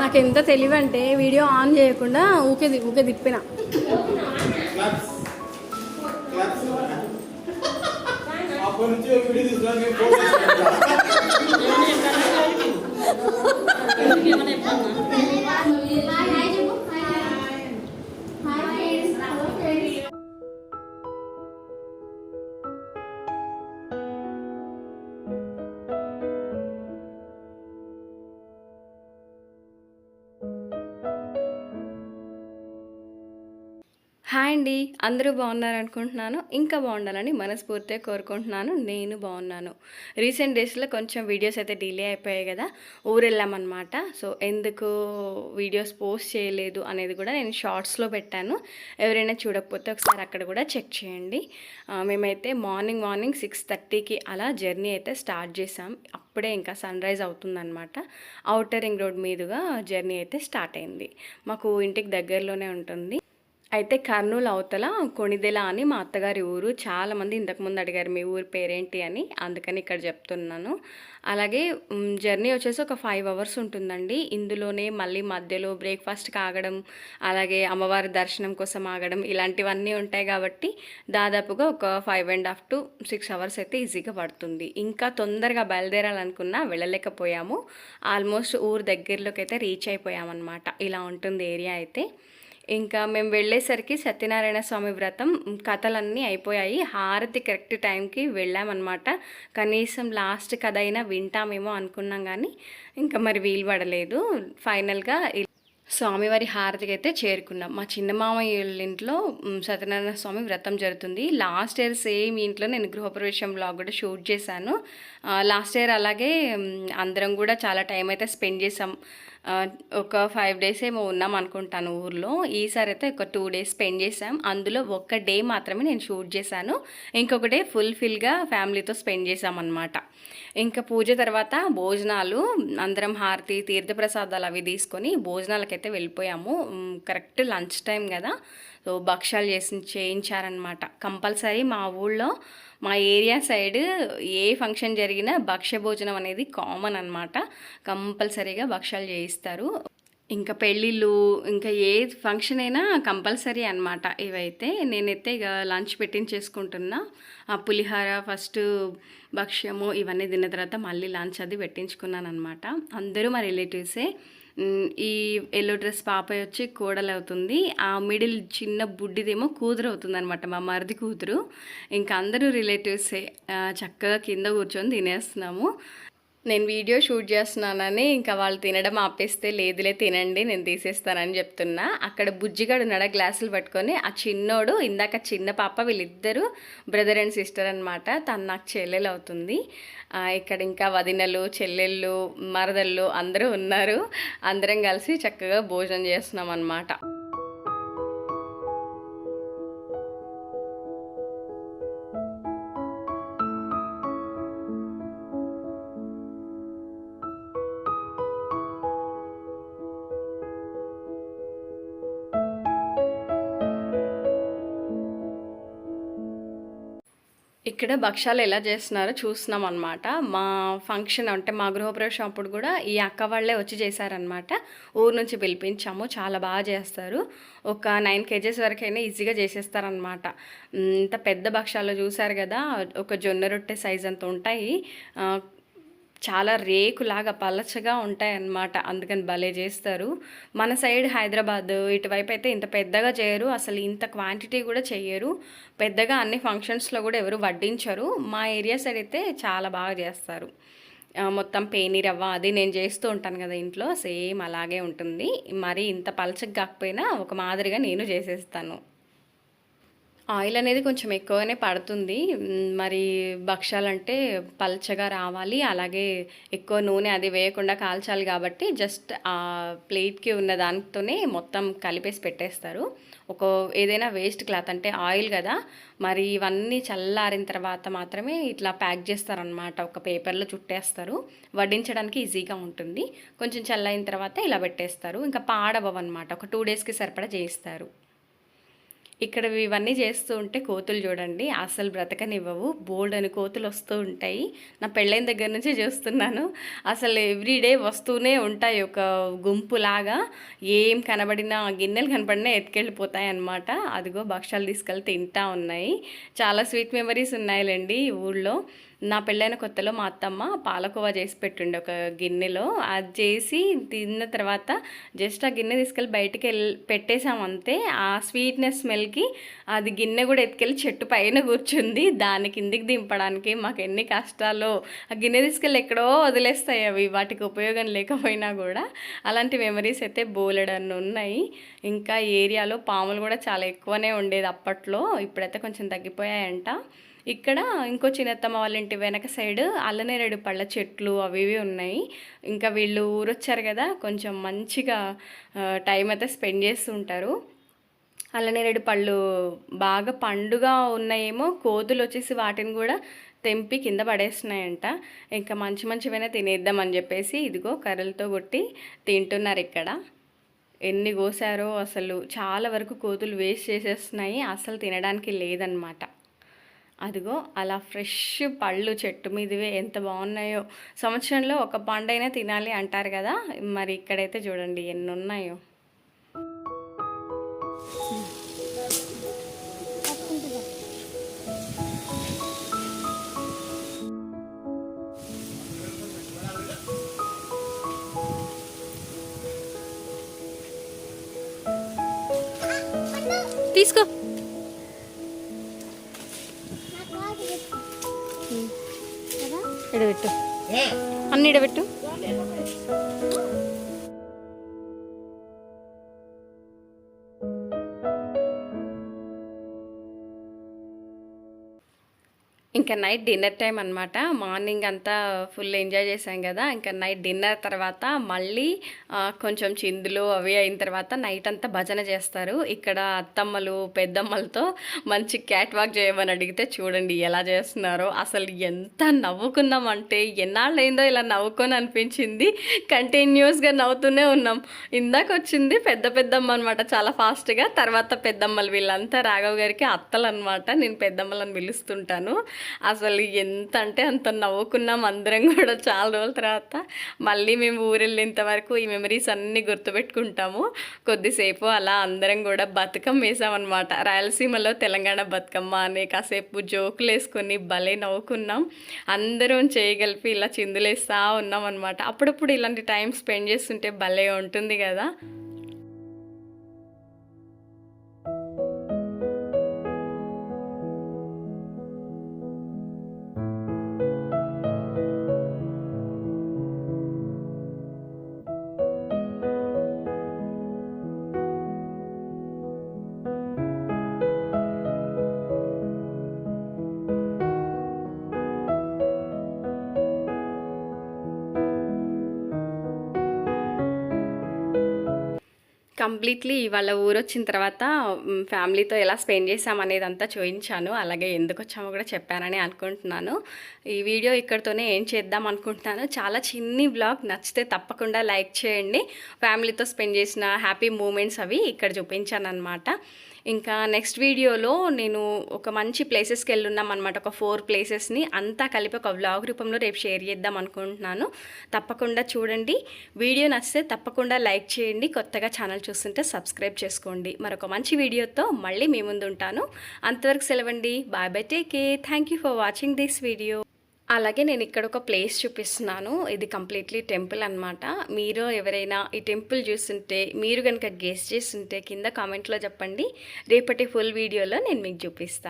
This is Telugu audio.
నాకు ఎంత తెలివి అంటే వీడియో ఆన్ చేయకుండా ఊకే ఊకే తిప్పిన. అప్పటి హాయ్ అండి. అందరూ బాగున్నారు అనుకుంటున్నాను ఇంకా బాగుండాలని మనస్ఫూర్తిగా కోరుకుంటున్నాను. నేను బాగున్నాను. రీసెంట్ డేస్లో కొంచెం వీడియోస్ అయితే డిలే అయిపోయాయి కదా. ఊరు సో ఎందుకు వీడియోస్ పోస్ట్ చేయలేదు అనేది కూడా నేను షార్ట్స్లో పెట్టాను. ఎవరైనా చూడకపోతే ఒకసారి అక్కడ కూడా చెక్ చేయండి. మేమైతే మార్నింగ్ మార్నింగ్ సిక్స్ థర్టీకి అలా జర్నీ అయితే స్టార్ట్ చేసాం అప్పుడే ఇంకా సన్ రైజ్ అవుతుందన్నమాట. అవుటర్ రింగ్ రోడ్ మీదుగా జర్నీ అయితే స్టార్ట్ అయింది. మాకు ఇంటికి దగ్గరలోనే ఉంటుంది. అయితే కర్నూలు అవతల కొణిదెల అని మా అత్తగారి ఊరు చాలామంది ఇంతకుముందు అడిగారు మీ ఊరి పేరేంటి అని. అందుకని ఇక్కడ చెప్తున్నాను. అలాగే జర్నీ వచ్చేసి ఒక ఫైవ్ అవర్స్ ఉంటుందండి. ఇందులోనే మళ్ళీ మధ్యలో బ్రేక్ఫాస్ట్కి ఆగడం అలాగే అమ్మవారి దర్శనం కోసం ఆగడం ఇలాంటివన్నీ ఉంటాయి కాబట్టి దాదాపుగా ఒక five and half to six hours అయితే ఈజీగా పడుతుంది. ఇంకా తొందరగా బయలుదేరాలనుకున్నా వెళ్ళలేకపోయాము. ఆల్మోస్ట్ ఊరు దగ్గరలోకి అయితే రీచ్ అయిపోయామన్నమాట. ఇలా ఉంటుంది ఏరియా అయితే. ఇంకా మేము వెళ్ళేసరికి సత్యనారాయణ స్వామి వ్రతం కథలన్నీ అయిపోయాయి. హారతి కరెక్ట్ టైంకి వెళ్ళామన్నమాట. కనీసం లాస్ట్ కథ అయినా వింటామేమో అనుకున్నాం కానీ ఇంకా మరి వీలు పడలేదు. ఫైనల్గా స్వామివారి హారతికి అయితే చేరుకున్నాం. మా చిన్న మామయ్య ఇంట్లో సత్యనారాయణ స్వామి వ్రతం జరుగుతుంది. లాస్ట్ ఇయర్ సేమ్ ఇంట్లో నేను గృహప్రవేశం బ్లాగ్ కూడా షూట్ చేశాను. లాస్ట్ ఇయర్ అలాగే అందరం కూడా చాలా టైం అయితే స్పెండ్ చేసాం ఒక ఫైవ్ డేస్ ఏమో ఉన్నాం అనుకుంటాను ఊర్లో. ఈసారి అయితే ఒక టూ డేస్ స్పెండ్ చేసాం అందులో ఒక్క డే మాత్రమే నేను షూట్ చేశాను. ఇంకొక డే ఫుల్ఫిల్గా ఫ్యామిలీతో స్పెండ్ చేసాం అనమాట ఇంకా పూజ తర్వాత భోజనాలు అందరం హారతి తీర్థప్రసాదాలు అవి తీసుకొని భోజనాలకైతే వెళ్ళిపోయాము. కరెక్ట్ లంచ్ టైం కదా. సో భక్ష్యాలు చేసి చేయించారనమాట కంపల్సరీ మా ఊళ్ళో మా ఏరియా సైడ్ ఏ ఫంక్షన్ జరిగినా భక్ష్య భోజనం అనేది కామన్ అనమాట కంపల్సరీగా భక్ష్యాలు చేయిస్తారు. ఇంకా పెళ్ళిళ్ళు ఇంకా ఏ ఫంక్షన్ అయినా కంపల్సరీ అనమాట ఇవైతే నేనైతే ఇక లంచ్ పెట్టించేసుకుంటున్నా ఆ పులిహార ఫస్ట్ భక్ష్యము ఇవన్నీ తిన్న తర్వాత మళ్ళీ లంచ్ అది పెట్టించుకున్నాను అనమాట అందరూ మా రిలేటివ్సే ఈ ఎల్లో డ్రెస్ పాపయ్య వచ్చి కోడలు అవుతుంది. ఆ మిడిల్ చిన్న బుడ్డిదేమో కూతురు అవుతుంది అనమాట మా మరిది కూతురు. ఇంకా అందరూ రిలేటివ్సే చక్కగా కింద కూర్చొని తినేస్తున్నాము. నేను వీడియో షూట్ చేస్తున్నానని ఇంకా వాళ్ళు తినడం ఆపేస్తే లేదులే తినండి నేను తీసేస్తానని చెప్తున్నా. అక్కడ బుజ్జిగాడు ఉన్నాడు గ్లాసులు పట్టుకొని ఆ చిన్నోడు ఇందాక చిన్న పాప వీళ్ళిద్దరూ బ్రదర్ అండ్ సిస్టర్ అనమాట తను నాకు చెల్లెలు అవుతుంది. ఇక్కడ ఇంకా వదినలు చెల్లెళ్ళు మరదళ్ళు అందరూ ఉన్నారు. అందరం కలిసి చక్కగా భోజనం చేస్తున్నాం అనమాట ఇక్కడ భక్షాలు ఎలా చేస్తున్నారో చూస్తున్నాం అనమాట మా ఫంక్షన్ అంటే మా గృహప్రవేశం అప్పుడు కూడా ఈ అక్క వాళ్ళే వచ్చి చేశారనమాట ఊరు నుంచి పిలిపించాము చాలా బాగా చేస్తారు. ఒక నైన్ కేజెస్ వరకైనా ఈజీగా చేసేస్తారనమాట ఇంత పెద్ద భక్షాలు చూసారు కదా ఒక జొన్న రొట్టె సైజ్ అంత ఉంటాయి. చాలా రేకులాగా పలచగా ఉంటాయన్నమాట. అందుకని భలే చేస్తారు. మన సైడ్ హైదరాబాద్ ఇటువైపు అయితే ఇంత పెద్దగా చేయరు. అసలు ఇంత క్వాంటిటీ కూడా చేయరు పెద్దగా అన్ని ఫంక్షన్స్లో కూడా ఎవరు వడ్డించరు. మా ఏరియా సైడ్ అయితే చాలా బాగా చేస్తారు. మొత్తం పేనీరవ్వ అది నేను చేస్తూ ఉంటాను కదా ఇంట్లో. సేమ్ అలాగే ఉంటుంది. మరి ఇంత పలచగా కాకపోయినా ఒక మాదిరిగా నేను చేసేస్తాను. ఆయిల్ అనేది కొంచెం ఎక్కువనే పడుతుంది. మరి భక్షాలంటే పల్చగా రావాలి. అలాగే ఎక్కువ నూనె అది వేయకుండా కాల్చాలి కాబట్టి జస్ట్ ఆ ప్లేట్కి ఉన్న దానితోనే మొత్తం కలిపేసి పెట్టేస్తారు. ఒక ఏదైనా వేస్ట్ క్లాత్ అంటే ఆయిల్ కదా మరి ఇవన్నీ చల్లారిన తర్వాత మాత్రమే ఇట్లా ప్యాక్ చేస్తారనమాట ఒక పేపర్లో చుట్టేస్తారు. వడ్డించడానికి ఈజీగా ఉంటుంది. కొంచెం చల్లైన తర్వాత ఇలా పెట్టేస్తారు. ఇంకా పాడవన్నమాట. ఒక టూ డేస్కి సరిపడా చేయిస్తారు. ఇక్కడ ఇవన్నీ చేస్తూ ఉంటే కోతులు చూడండి అసలు బ్రతకనివ్వవు. బోల్డ్ అని కోతులు వస్తూ ఉంటాయి. నా పెళ్ళైన దగ్గర నుంచే చూస్తున్నాను. అసలు ఎవ్రీడే వస్తూనే ఉంటాయి ఒక గుంపులాగా. ఏం కనబడినా గిన్నెలు కనబడినా ఎత్తుకెళ్ళిపోతాయి అన్నమాట. అదిగో భక్షాలు తీసుకెళ్ళి తింటా ఉన్నాయి. చాలా స్వీట్ మెమరీస్ ఉన్నాయిలేండి ఊళ్ళో. నా పెళ్ళైన కొత్తలో మా అత్తమ్మ పాలకోవా చేసి పెట్టుండే ఒక గిన్నెలో. అది చేసి తిన్న తర్వాత జస్ట్ ఆ గిన్నె తీసుకెళ్ళి బయటికి వెళ్ళి పెట్టేసాం అంతే. ఆ స్వీట్నెస్ స్మెల్కి అది గిన్నె కూడా ఎత్తుకెళ్ళి చెట్టు పైన కూర్చుంది. దాని కిందికి దింపడానికి మాకు ఎన్ని కష్టాలు ఆ గిన్నె తీసుకెళ్ళి ఎక్కడో వదిలేస్తాయి అవి. వాటికి ఉపయోగం లేకపోయినా కూడా. అలాంటి మెమరీస్ అయితే బోలెడన్ను ఉన్నాయి. ఇంకా ఏరియాలో పాములు కూడా చాలా ఎక్కువనే ఉండేది అప్పట్లో. ఇప్పుడైతే కొంచెం తగ్గిపోయాయంట. ఇక్కడ ఇంకో చిన్నత్తమ్మ వాళ్ళ ఇంటి వెనక సైడ్ అల్లనేరేడు పళ్ళ చెట్లు అవి ఇవి ఉన్నాయి. ఇంకా వీళ్ళు ఊరొచ్చారు కదా కొంచెం మంచిగా టైం అయితే స్పెండ్ చేస్తుంటారు. అల్లనేరేడు పళ్ళు బాగా పండుగా ఉన్నాయేమో కోతులు వచ్చేసి వాటిని కూడా తెంపి కింద పడేస్తున్నాయంట. ఇంకా మంచి మంచివైనా తినేద్దామని చెప్పేసి ఇదిగో కర్రలతో కొట్టి తింటున్నారు ఇక్కడ. ఎన్ని కోసారో అసలు చాలా వరకు కోతులు వేస్ట్ చేసేస్తున్నాయి అసలు తినడానికి లేదనమాట అదిగో అలా ఫ్రెష్ పళ్ళు చెట్టు మీదవే ఎంత బాగున్నాయో. సంవత్సరంలో ఒక పండైనా తినాలి అంటారు కదా. మరి ఇక్కడైతే చూడండి ఎన్ని ఉన్నాయో తీసుకో. ఇడబెట్టు. అన్ని ఇడబెట్టు. ఇంకా నైట్ డిన్నర్ టైం అనమాట మార్నింగ్ అంతా ఫుల్ ఎంజాయ్ చేసాం కదా. ఇంకా నైట్ డిన్నర్ తర్వాత మళ్ళీ కొంచెం చిందులు అవి అయిన తర్వాత నైట్ అంతా భజన చేస్తారు. ఇక్కడ అత్తమ్మలు పెద్దమ్మలతో మంచి క్యాట్ వాక్ చేయమని అడిగితే చూడండి ఎలా చేస్తున్నారో. అసలు ఎంత నవ్వుకున్నామంటే ఎన్నాళ్ళైందో ఇలా నవ్వుకొని అనిపించింది. కంటిన్యూస్గా నవ్వుతూనే ఉన్నాం. ఇందాక వచ్చింది పెద్ద పెద్దమ్మ అనమాట చాలా ఫాస్ట్గా. తర్వాత పెద్దమ్మలు వీళ్ళంతా రాఘవ్ గారికి అత్తలు అనమాట నేను పెద్దమ్మలని పిలుస్తుంటాను. అసలు ఎంత అంటే అంత నవ్వుకున్నాం అందరం కూడా చాలా రోజుల తర్వాత. మళ్ళీ మేము ఊరెళ్ళేంత వరకు ఈ మెమరీస్ అన్నీ గుర్తుపెట్టుకుంటాము. కొద్దిసేపు అలా అందరం కూడా బతుకమ్మ వేసామన్నమాట. రాయలసీమలో తెలంగాణ బతుకమ్మ అనే కాసేపు జోకులు వేసుకొని భలే నవ్వుకున్నాం. అందరం చేయగలిపి ఇలా చిందులేస్తా ఉన్నాం అనమాట అప్పుడప్పుడు ఇలాంటి టైం స్పెండ్ చేస్తుంటే భలే ఉంటుంది కదా. కంప్లీట్లీ ఇవాళ ఊరొచ్చిన తర్వాత ఫ్యామిలీతో ఎలా స్పెండ్ చేసాం అనేది అంతా చూపించాను అలాగే ఎందుకు వచ్చామో కూడా చెప్పానని అనుకుంటున్నాను. ఈ వీడియో ఇక్కడితోనే ఏం చేద్దాం అనుకుంటున్నాను. చాలా చిన్ని బ్లాగ్ నచ్చితే తప్పకుండా లైక్ చేయండి. ఫ్యామిలీతో స్పెండ్ చేసిన హ్యాపీ మూమెంట్స్ అవి ఇక్కడ చూపించాను అనమాట ఇంకా నెక్స్ట్ వీడియోలో నేను ఒక మంచి ప్లేసెస్కి వెళ్ళున్నాం అనమాట ఒక ఫోర్ ప్లేసెస్ని అంతా కలిపి ఒక వ్లాగ్ రూపంలో రేపు షేర్ చేద్దాం అనుకుంటున్నాను. తప్పకుండా చూడండి. వీడియో నచ్చితే తప్పకుండా లైక్ చేయండి. కొత్తగా ఛానల్ చూస్తుంటే సబ్స్క్రైబ్ చేసుకోండి. మరొక మంచి వీడియోతో మళ్ళీ మీ ముందు ఉంటాను అంతవరకు సెలవండి. Bye bye take thank you for watching this video అలాగే నేను ఇక్కడ ఒక ప్లేస్ చూపిస్తున్నాను. ఇది కంప్లీట్లీ టెంపుల్ అన్నమాట. మీరు ఎవరైనా ఈ టెంపుల్ చూస్తుంటే మీరు కనుక గెస్ట్ చేస్తుంటే కింద కామెంట్లో చెప్పండి. రేపటి ఫుల్ వీడియోలో నేను మీకు చూపిస్తాను.